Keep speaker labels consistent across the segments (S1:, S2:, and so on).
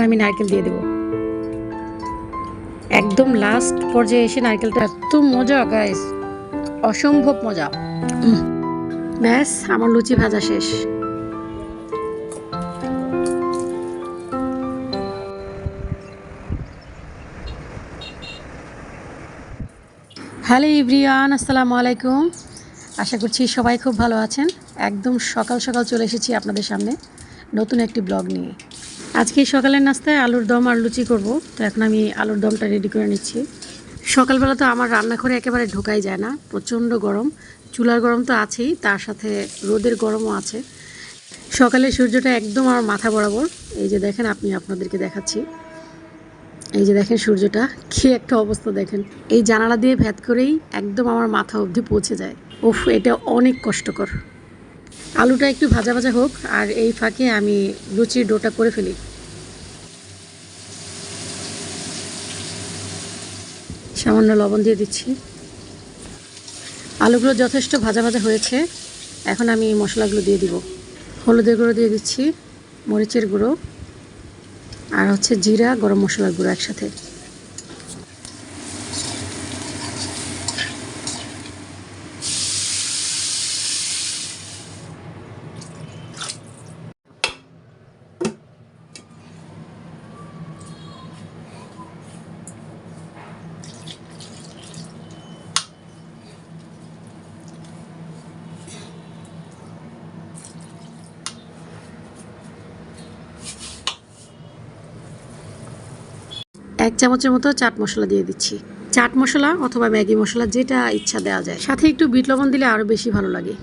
S1: এখন আমি নারকেল দিয়ে দেবো। একদম লাস্ট পর্যায়ে এসে নারকেলটা এত মজা গাইস অসম্ভব মজা। ব্যাস, আমার লুচি ভাজা শেষ। হ্যালো ইব্রিয়ান আসসালামু আলাইকুম। আশা করছি সবাই খুব ভালো আছেন। একদম সকাল সকাল চলে এসেছি আপনাদের সামনে নতুন একটি ব্লগ নিয়ে। আজকে সকালের নাস্তায় আলুর দম আর লুচি করব। তো এখন আমি আলুর দমটা রেডি করে নিচ্ছি। সকালবেলা তো আমার রান্নাঘরে একেবারে ঢোকাই যায় না, প্রচণ্ড গরম। চুলার গরম তো আছেই, তার সাথে রোদের গরমও আছে। সকালে সূর্যটা একদম আমার মাথা বরাবর। এই যে দেখেন, আপনি আপনাদেরকে দেখাচ্ছি। এই যে দেখেন সূর্যটা, কি একটা অবস্থা দেখেন। এই জানালা দিয়ে ভেদ করেই একদম আমার মাথা অবধি পৌঁছে যায়। ওফ এটা অনেক কষ্টকর। আলুটা একটু ভাজা ভাজা হোক, আর এই ফাঁকে আমি লুচির ডোটা করে ফেলি। সামান্য লবণ দিয়ে দিচ্ছি। আলুগুলো যথেষ্ট ভাজা ভাজা হয়েছে, এখন আমি মশলাগুলো দিয়ে দিব। হলুদের গুঁড়ো দিয়ে দিচ্ছি, মরিচের গুঁড়ো, আর হচ্ছে জিরা, গরম মশলার গুঁড়ো একসাথে। এক চামচের মতো চাট মশলা দিয়ে দিচ্ছি। চাট মশলা অথবা ম্যাগি মশলা যেটা ইচ্ছা দেওয়া যায়। সাথে একটু বিট লবণ দিলে আরও বেশি ভালো লাগে।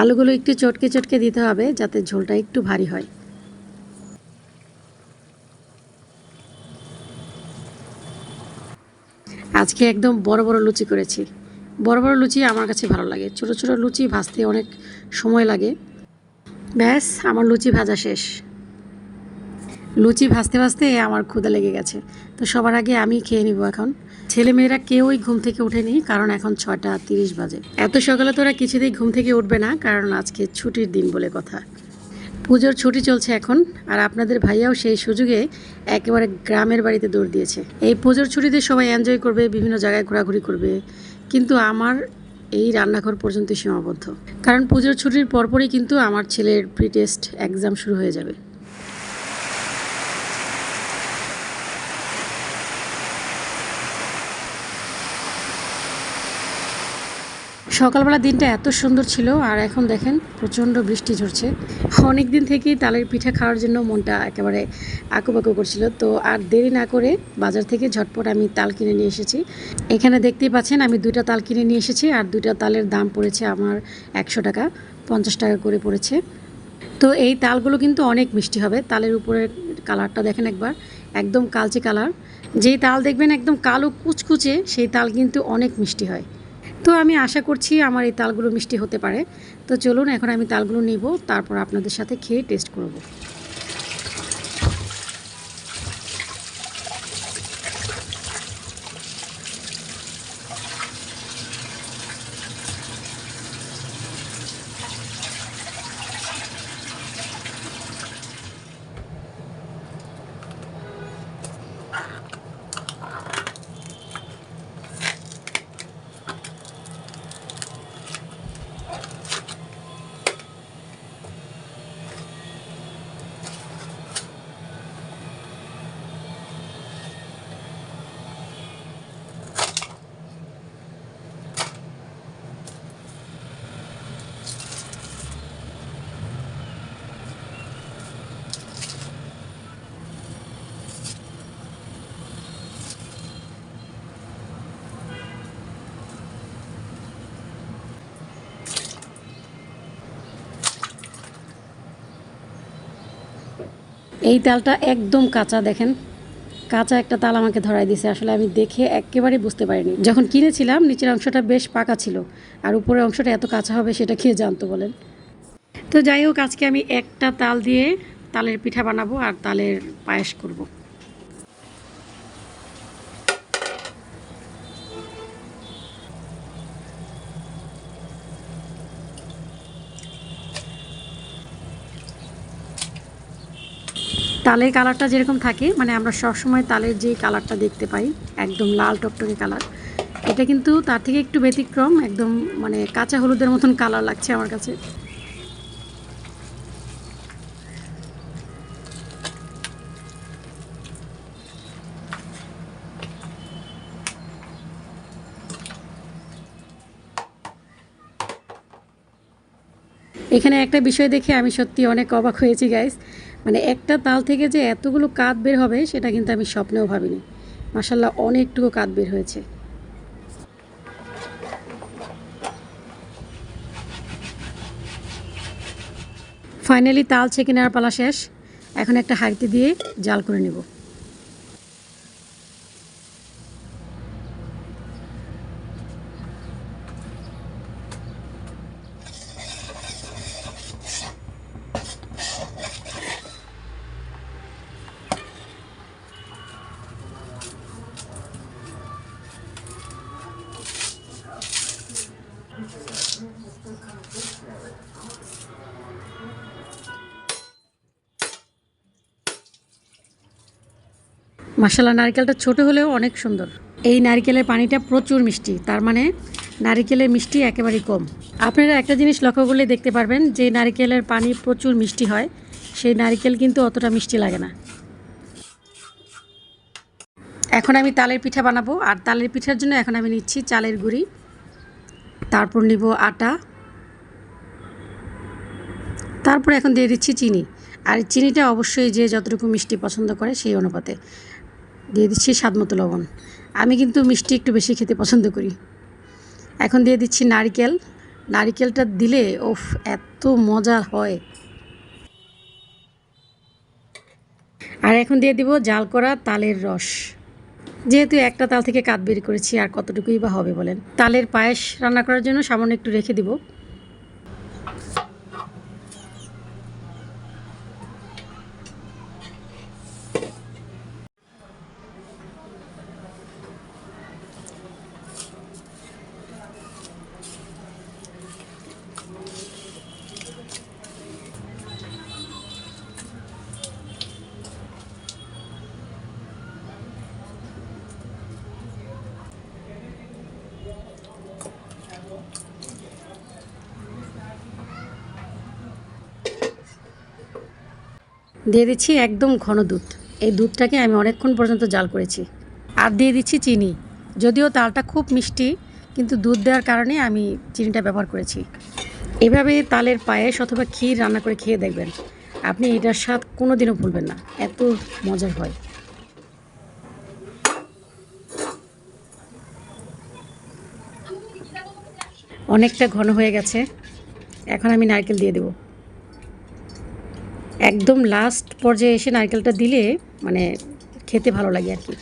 S1: আলুগুলো একটু চটকে চটকে দিতে হবে যাতে ঝোলটা একটু ভারী হয়। আজকে একদম বড় বড় লুচি করেছি। বড় বড় লুচি আমার কাছে ভালো লাগে। ছোট ছোট লুচি ভাজতে অনেক সময় লাগে। ব্যাস, আমার লুচি ভাজা শেষ। লুচি ভাজতে ভাজতে আমার ক্ষুদা লেগে গেছে। তো সবার আগে আমি খেয়ে নিব এখন। ছেলে মেয়েরা কেউই ঘুম থেকে ওঠেনি, কারণ এখন ছটা তিরিশ বাজে। এত সকালে তোরা কিছুতেই ঘুম থেকে উঠবে না, কারণ আজকে ছুটির দিন বলে কথা। পুজোর ছুটি চলছে এখন, আর আপনাদের ভাইয়াও সেই সুযোগে একেবারে গ্রামের বাড়িতে দৌড় দিয়েছে। এই পুজোর ছুটিতে সবাই এনজয় করবে, বিভিন্ন জায়গায় ঘোরাঘুরি করবে, কিন্তু আমার এই রান্নাঘর পর্যন্ত সীমাবদ্ধ। কারণ পুজোর ছুটির পরপরই কিন্তু আমার ছেলের প্রি টেস্ট এক্সাম শুরু হয়ে যাবে। সকালবেলা দিনটা এত সুন্দর ছিল, আর এখন দেখেন প্রচণ্ড বৃষ্টি ঝরছে। অনেক দিন থেকেই তালের পিঠা খাওয়ার জন্য মনটা একেবারে আঁকুবাকু করছিল। তো আর দেরি না করে বাজার থেকে ঝটপট আমি তাল কিনে নিয়ে এসেছি। এখানে দেখতেই পাচ্ছেন আমি দুইটা তাল কিনে নিয়ে এসেছি, আর দুইটা তালের দাম পড়েছে আমার একশো টাকা, পঞ্চাশ টাকা করে পড়েছে। তো এই তালগুলো কিন্তু অনেক মিষ্টি হবে। তালের উপরের কালারটা দেখেন একবার, একদম কালচে কালার। যেই তাল দেখবেন একদম কালো কুচকুচে, সেই তাল কিন্তু অনেক মিষ্টি হয়। তো আমি আশা করছি আমার এই তালগুলো মিষ্টি হতে পারে। তো চলুন, এখন আমি তালগুলো নিব, তারপর আপনাদের সাথে খেয়ে টেস্ট করব। এই তালটা একদম কাঁচা, দেখেন। কাঁচা একটা তাল আমাকে ধরাই দিছে, আসলে আমি দেখে একেবারে বুঝতে পারিনি। যখন কিনেছিলাম, নিচের অংশটা বেশ পাকা ছিল, আর উপরের অংশটা এত কাঁচা হবে সেটা খেয়ে জানতো বলেন? তো যাই হোক, আজকে আমি একটা তাল দিয়ে তালের পিঠা বানাবো আর তালের পায়েস করব। তালের কালারটা যেরকম থাকে মানে আমরা সবসময় তালের যে কালারটা দেখতে পাই, একদম লাল টকটকে কালার, এটা কিন্তু তার থেকে একটু ব্যতিক্রম, একদম মানে কাঁচা হলুদের মতন কালার লাগছে আমার কাছে। এখানে একটা বিষয় দেখে আমি সত্যি অনেক অবাক হয়েছি গাইস মানে একটা তাল থেকে যে এতগুলো কাত বের হবে, সেটা কিন্তু আমি স্বপ্নেও ভাবিনি। মাসাল্লাহ অনেকটুকু কাত বের হয়েছে। ফাইনালি তাল ছেঁকে নেওয়ার পালা শেষ। এখন একটা হাঁড়িতে দিয়ে জাল করে নেব। মাসালা নারকেলটা ছোট হলেও অনেক সুন্দর। এই নারকেলের পানিটা প্রচুর মিষ্টি, তার মানে নারিকেলের মিষ্টি একেবারেই কম। আপনারা একটা জিনিস লক্ষ্য করলে দেখতে পারবেন যে নারকেলের পানি প্রচুর মিষ্টি হয়, সেই নারকেল কিন্তু অতটা মিষ্টি লাগে না। এখন আমি তালের পিঠা বানাবো, আর তালের পিঠার জন্য এখন আমি নিচ্ছি চালের গুঁড়ি। তারপর নিব আটা। তারপর এখন দিয়ে দিচ্ছি চিনি, আর চিনিটা অবশ্যই যে যতটুকু মিষ্টি পছন্দ করে সেই অনুপাতে। দিয়ে দিচ্ছি স্বাদ মতো লবণ। আমি কিন্তু মিষ্টি একটু বেশি খেতে পছন্দ করি। এখন দিয়ে দিচ্ছি নারিকেল। নারিকেলটা দিলে, ওফ, এত মজা হয়। আর এখন দিয়ে দিব জাল করা তালের রস। যেহেতু একটা তাল থেকে কাত বের করেছি, আর কতটুকুই বা হবে বলেন? তালের পায়েস রান্না করার জন্য সামান্য একটু রেখে দিব। দিয়ে দিচ্ছি একদম ঘন দুধ। এই দুধটাকে আমি অনেকক্ষণ পর্যন্ত জাল করেছি। আর দিয়ে দিচ্ছি চিনি। যদিও তালটা খুব মিষ্টি, কিন্তু দুধ দেওয়ার কারণে আমি চিনিটা ব্যবহার করেছি। এভাবে তালের পায়েস অথবা ক্ষীর রান্না করে খেয়ে দেখবেন। আপনি এটার স্বাদ কোনো দিনও ভুলবেন না। এত মজার হয়। অনেকটা ঘন হয়ে গেছে। এখন আমি নারকেল দিয়ে দেবো। একদম লাস্ট পর্যায়ে এসে নারকেলটা দিলে মানে খেতে ভালো লাগে আর কি।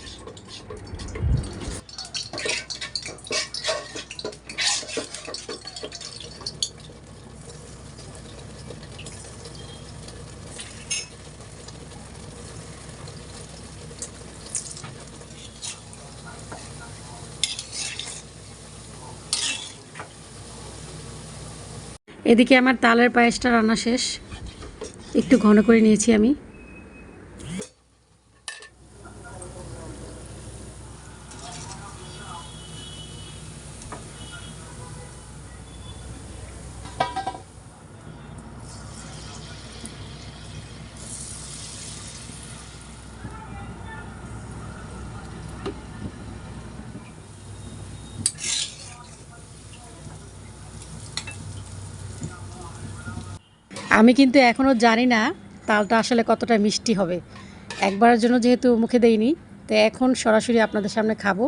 S1: এদিকে আমার তালের পায়েসটা রান্না শেষ। একটু ঘন করে নিয়েছি আমি। আমি কিন্তু এখনও জানি না তালটা আসলে কতটা মিষ্টি হবে। একবারের জন্য যেহেতু মুখে দেইনি, তো এখন সরাসরি আপনাদের সামনে খাব,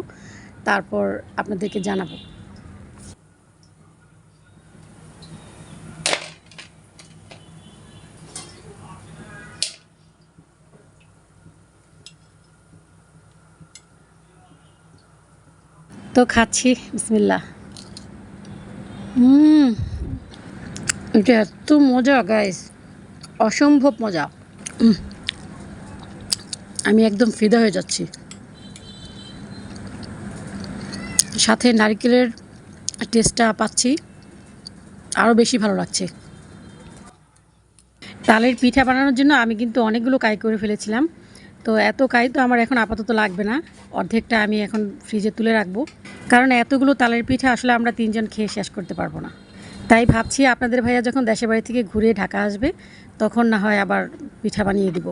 S1: তারপর আপনাদেরকে জানাব। তো খাচ্ছি বিসমিল্লা হুম। এটা এত মজা গাইস অসম্ভব মজা। আমি একদম ফিদা হয়ে যাচ্ছি। সাথে নারকেলের টেস্টটা পাচ্ছি। আরও বেশি ভালো লাগছে। তালের পিঠা বানানোর জন্য আমি কিন্তু অনেকগুলো কাই করে ফেলেছিলাম। তো এত কাই তো আমার এখন আপাতত লাগবে না। অর্ধেকটা আমি এখন ফ্রিজে তুলে রাখব। কারণ এতগুলো তালের পিঠা আসলে আমরা তিনজন খেয়ে শেষ করতে পারব না। তাই ভাবছি আপনাদের ভাইয়া যখন দেশের বাড়ি থেকে ঘুরে ঢাকা আসবে, তখন না হয় আবার পিঠা বানিয়ে দিব।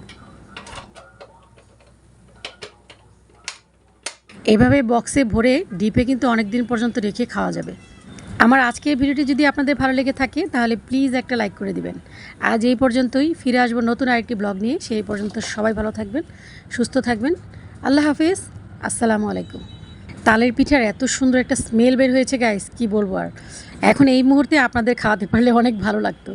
S1: এভাবে বক্সে ভরে ডিপে কিন্তু অনেক দিন পর্যন্ত রেখে খাওয়া যাবে। আমার আজকের ভিডিওটি যদি আপনাদের ভালো লেগে থাকে, তাহলে প্লিজ একটা লাইক করে দিবেন। আজ এই পর্যন্তই, ফিরে আসব নতুন আরেকটি ব্লগ নিয়ে। সেই পর্যন্ত সবাই ভালো থাকবেন, সুস্থ থাকবেন। আল্লাহ হাফিজ, আসসালামু আলাইকুম। তালের পিঠার এত সুন্দর একটা স্মেল বের হয়েছে গাইস কি বলব আর। এখন এই মুহূর্তে আপনাদের খাওয়াতে পারলে অনেক ভালো লাগতো।